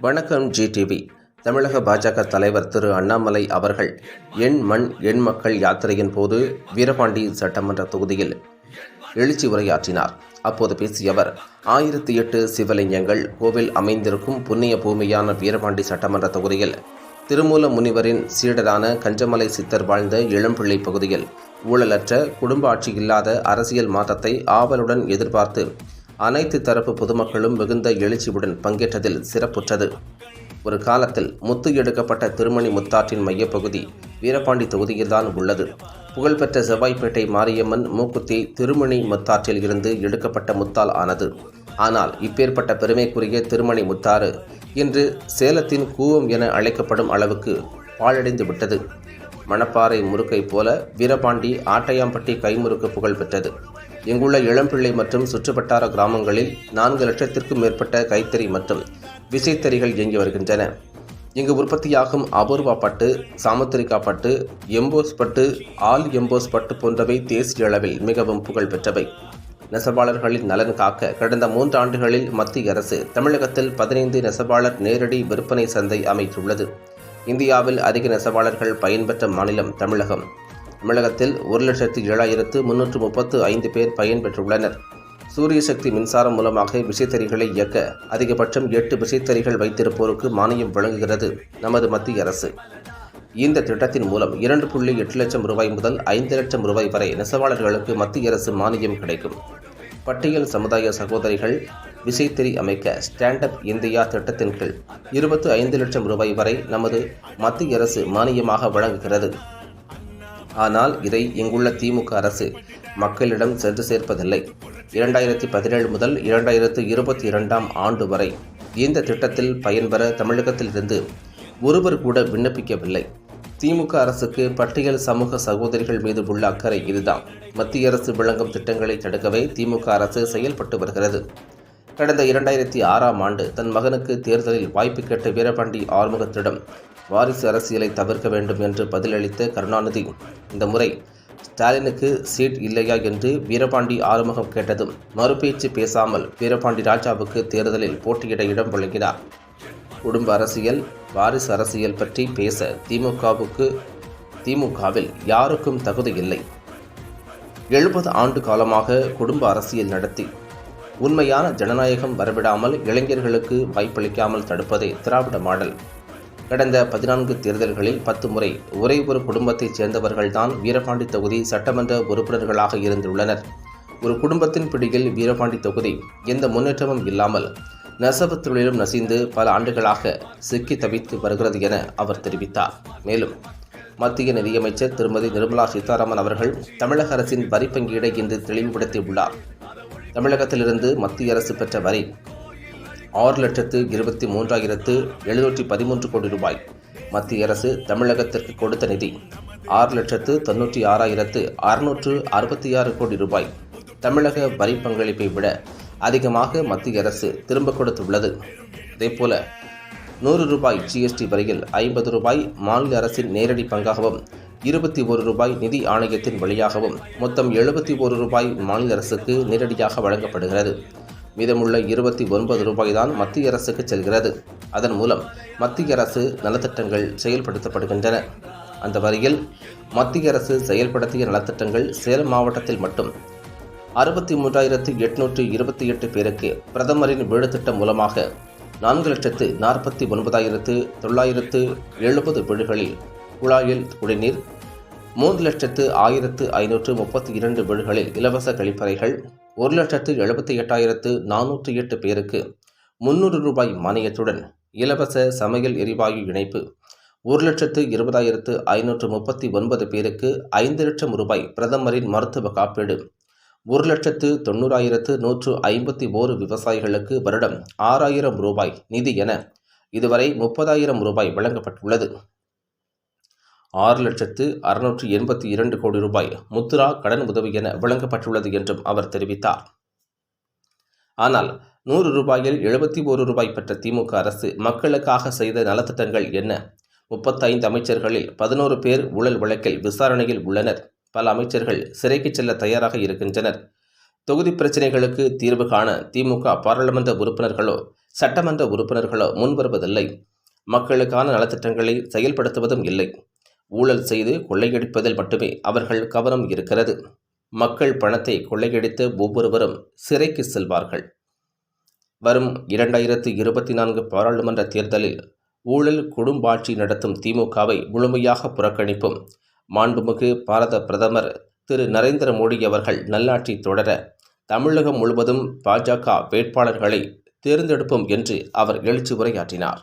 வணக்கம் ஜிடிவி தமிழக பாஜக தலைவர் திரு அண்ணாமலை அவர்கள் எண் மண் எண் மக்கள் யாத்திரையின் போது வீரபாண்டி சட்டமன்ற தொகுதியில் எழுச்சி உரையாற்றினார். அப்போது பேசிய அவர் ஆயிரத்தி எட்டு சிவலிங்கங்கள் கோவில் அமைந்திருக்கும் புண்ணிய பூமியான வீரபாண்டி சட்டமன்ற தொகுதியில் திருமூல முனிவரின் சீடரான கஞ்சமலை சித்தர் வாழ்ந்த இளம்பிள்ளை பகுதியில் ஊழலற்ற குடும்ப ஆட்சி இல்லாத அரசியல் மாற்றத்தை ஆவலுடன் எதிர்பார்த்து அனைத்து தரப்பு பொதுமக்களும் மிகுந்த எழுச்சியுடன் பங்கேற்றதில் சிறப்புற்றது. ஒரு காலத்தில் முத்து எடுக்கப்பட்ட திருமணி முத்தாற்றின் மையப்பகுதி வீரபாண்டி தொகுதியில்தான் உள்ளது. புகழ்பெற்ற செவ்வாய்ப்பேட்டை மாரியம்மன் மூக்குத்தி திருமணி முத்தாற்றில் இருந்து எடுக்கப்பட்ட முத்தால் ஆனது. ஆனால் இப்பேற்பட்ட பெருமைக்குரிய திருமணி முத்தாறு இன்று சேலத்தின் கூவம் என அழைக்கப்படும் அளவுக்கு பாழடைந்து விட்டது. மணப்பாறை முறுக்கை போல வீரபாண்டி ஆட்டையாம்பட்டி கைமுறுக்கு புகழ் பெற்றது இங்குள்ள இளம்பிள்ளை மற்றும் சுற்றுவட்டார கிராமங்களில் நான்கு லட்சத்திற்கும் மேற்பட்ட கைத்தறி மற்றும் விசைத்தறிகள் இயங்கி வருகின்றன. இங்கு உற்பத்தியாகும் அபூர்வா பட்டு சாமுத்திரிகா பட்டு எம்போஸ் பட்டு ஆல் எம்போஸ் பட்டு போன்றவை தேசிய அளவில் மிகவும் புகழ் பெற்றவை நெசவாளர்களின் நலன் காக்க கடந்த மூன்று ஆண்டுகளில் மத்திய அரசு தமிழகத்தில் பதினைந்து நெசவாளர் நேரடி விற்பனை சந்தை அமைத்துள்ளது. இந்தியாவில் அதிக நெசவாளர்கள் பயன்பெற்ற மாநிலம் தமிழகம். தமிழகத்தில் ஒரு லட்சத்து ஏழாயிரத்து முன்னூற்று முப்பத்து ஐந்து பேர் பயன்பெற்றுள்ளனர் சூரிய சக்தி மின்சாரம் மூலமாக விசைத்தறிகளை இயக்க அதிகபட்சம் எட்டு விசைத்தறிகள் வைத்திருப்போருக்கு மானியம் வழங்குகிறது நமது மத்திய அரசு. இந்த திட்டத்தின் மூலம் இரண்டு புள்ளி எட்டு லட்சம் ரூபாய் முதல் ஐந்து லட்சம் ரூபாய் வரை நெசவாளர்களுக்கு மத்திய அரசு மானியம் கிடைக்கும். பட்டியல் சமுதாய சகோதரிகள் விசைத்தறி அமைக்க ஸ்டாண்ட் அப் இந்தியா திட்டத்தின் கீழ் இருபத்து ஐந்து லட்சம் ரூபாய் வரை நமது மத்திய அரசு மானியமாக வழங்குகிறது. ஆனால் இதை இங்குள்ள திமுக அரசு மக்களிடம் சென்று சேர்ப்பதில்லை. இரண்டாயிரத்தி பதினேழு முதல் இரண்டாயிரத்து இருபத்தி இரண்டாம் ஆண்டு வரை இந்த திட்டத்தில் பயன்பெற தமிழகத்திலிருந்து ஒருவர் கூட விண்ணப்பிக்கவில்லை. திமுக அரசுக்கு பட்டியல் சமூக சகோதரிகள் மீது உள்ள அக்கறை இதுதான். மத்திய அரசு வழங்கும் திட்டங்களை தடுக்கவே திமுக அரசு செயல்பட்டு வருகிறது. கடந்த இரண்டாயிரத்தி ஆறாம் ஆண்டு தன் மகனுக்கு தேர்தலில் வாய்ப்பு கேட்ட வீரபாண்டி ஆறுமுகத்திடம் வாரிசு அரசியலை தவிர்க்க வேண்டும் என்று பதிலளித்த கருணாநிதி இந்த முறை ஸ்டாலினுக்கு சீட் இல்லையா என்று வீரபாண்டி ஆறுமுகம் கேட்டதும் மறுபேச்சு பேசாமல் வீரபாண்டி ராஜாவுக்கு தேர்தலில் போட்டியிட இடம் வழங்கினார். குடும்ப அரசியல் வாரிசு அரசியல் பற்றி பேச திமுகவுக்கு திமுகவில் யாருக்கும் தகுதி இல்லை. எழுபது ஆண்டு காலமாக குடும்ப அரசியல் நடத்தி உண்மையான ஜனநாயகம் வரவிடாமல் இளைஞர்களுக்கு வாய்ப்பளிக்காமல் தடுப்பதே திராவிட மாடல். கடந்த பதினான்கு தேர்தல்களில் பத்து முறை ஒரே ஒரு குடும்பத்தைச் சேர்ந்தவர்கள்தான் வீரபாண்டி தொகுதி சட்டமன்ற உறுப்பினர்களாக இருந்துள்ளனர். ஒரு குடும்பத்தின் பிடியில் வீரபாண்டி தொகுதி எந்த முன்னேற்றமும் இல்லாமல் நெசவு தொழிலும் நசிந்து பல ஆண்டுகளாக சிக்கி தவித்து வருகிறது என அவர் தெரிவித்தார். மேலும் மத்திய நிதியமைச்சர் திருமதி நிர்மலா சீதாராமன் அவர்கள் தமிழக அரசின் வரி பங்கீடை இன்று தெளிவுபடுத்தியுள்ளார். தமிழகத்திலிருந்து மத்திய அரசு பெற்ற வரி ஆறு லட்சத்து இருபத்தி மூன்றாயிரத்து எழுநூற்றி பதிமூன்று கோடி ரூபாய். மத்திய அரசு தமிழகத்திற்கு கொடுத்த நிதி ஆறு லட்சத்து தொன்னூற்றி ஆறாயிரத்து அறுநூற்று அறுபத்தி ஆறு கோடி ரூபாய். தமிழக வரி பங்களிப்பை விட அதிகமாக மத்திய அரசு திரும்ப கொடுத்துள்ளது. அதேபோல நூறு ரூபாய் ஜிஎஸ்டி வரியில் ஐம்பது ரூபாய் மாநில அரசின் நேரடி பங்காகவும் இருபத்தி ஒரு ரூபாய் நிதி ஆணையத்தின் வழியாகவும் மொத்தம் எழுபத்தி ஒரு ரூபாய் மாநில அரசுக்கு நேரடியாக வழங்கப்படுகிறது. மீதமுள்ள இருபத்தி ஒன்பது ரூபாய் தான் மத்திய அரசுக்கு செல்கிறது. அதன் மூலம் மத்திய அரசு நலத்திட்டங்கள் செயல்படுத்தப்படுகின்றன. அந்த வரியில் மத்திய அரசு செயல்படுத்திய நலத்திட்டங்கள் சேலம் மாவட்டத்தில் மட்டும் அறுபத்தி மூன்றாயிரத்து எட்நூற்று இருபத்தி எட்டு பேருக்கு பிரதமரின் வீடு திட்டம் மூலமாக நான்கு லட்சத்து நாற்பத்தி ஒன்பதாயிரத்து தொள்ளாயிரத்து எழுபது வீடுகளில் குழாயில் குடிநீர் மூன்று லட்சத்து ஆயிரத்து ஐநூற்று முப்பத்தி இரண்டு வீடுகளில் இலவச கழிப்பறைகள் ஒரு லட்சத்து எழுபத்தி எட்டாயிரத்து நானூற்றி எட்டு பேருக்கு முன்னூறு ரூபாய் மானியத்துடன் இலவச சமையல் எரிவாயு இணைப்பு ஒரு லட்சத்து இருபதாயிரத்து ஐநூற்று முப்பத்தி ஒன்பது பேருக்கு ஐந்து லட்சம் ரூபாய் பிரதமரின் மருத்துவ காப்பீடு ஒரு லட்சத்து தொண்ணூறாயிரத்து நூற்று ஐம்பத்தி ஓரு விவசாயிகளுக்கு வருடம் ஆறாயிரம் ரூபாய் நிதி என இதுவரை முப்பதாயிரம் ரூபாய் வழங்கப்பட்டுள்ளது. ஆறு லட்சத்து அறுநூற்று எண்பத்தி இரண்டு கோடி ரூபாய் முத்ரா கடன் உதவி என வழங்கப்பட்டுள்ளது என்றும் அவர் தெரிவித்தார். ஆனால் நூறு ரூபாயில் எழுபத்தி ஒரு ரூபாய் பெற்ற திமுக அரசு மக்களுக்காக செய்த நலத்திட்டங்கள் என்ன? முப்பத்தைந்து அமைச்சர்களில் பதினோரு பேர் ஊழல் வழக்கில் விசாரணையில் உள்ளனர். பல அமைச்சர்கள் சிறைக்கு செல்ல தயாராக இருக்கின்றனர். தொகுதி பிரச்சினைகளுக்கு தீர்வு காண திமுக பாராளுமன்ற உறுப்பினர்களோ சட்டமன்ற உறுப்பினர்களோ முன்வருவதில்லை. மக்களுக்கான நலத்திட்டங்களை செயல்படுத்துவதும் இல்லை. ஊழல் செய்து கொள்ளையடிப்பதில் மட்டுமே அவர்கள் கவனம் இருக்கிறது. மக்கள் பணத்தை கொள்ளையடித்து ஒவ்வொருவரும் சிறைக்கு செல்வார்கள். வரும் இரண்டாயிரத்து இருபத்தி நான்கு பாராளுமன்ற தேர்தலில் ஊழல் குடும்பாட்சி நடத்தும் திமுகவை முழுமையாக புறக்கணிப்பும் மாண்புமிகு பாரத பிரதமர் திரு நரேந்திர மோடி அவர்கள் நல்லாட்சி தொடர தமிழகம் முழுவதும் பாஜக வேட்பாளர்களை தேர்ந்தெடுப்போம் என்று அவர் எழுச்சி உரையாற்றினார்.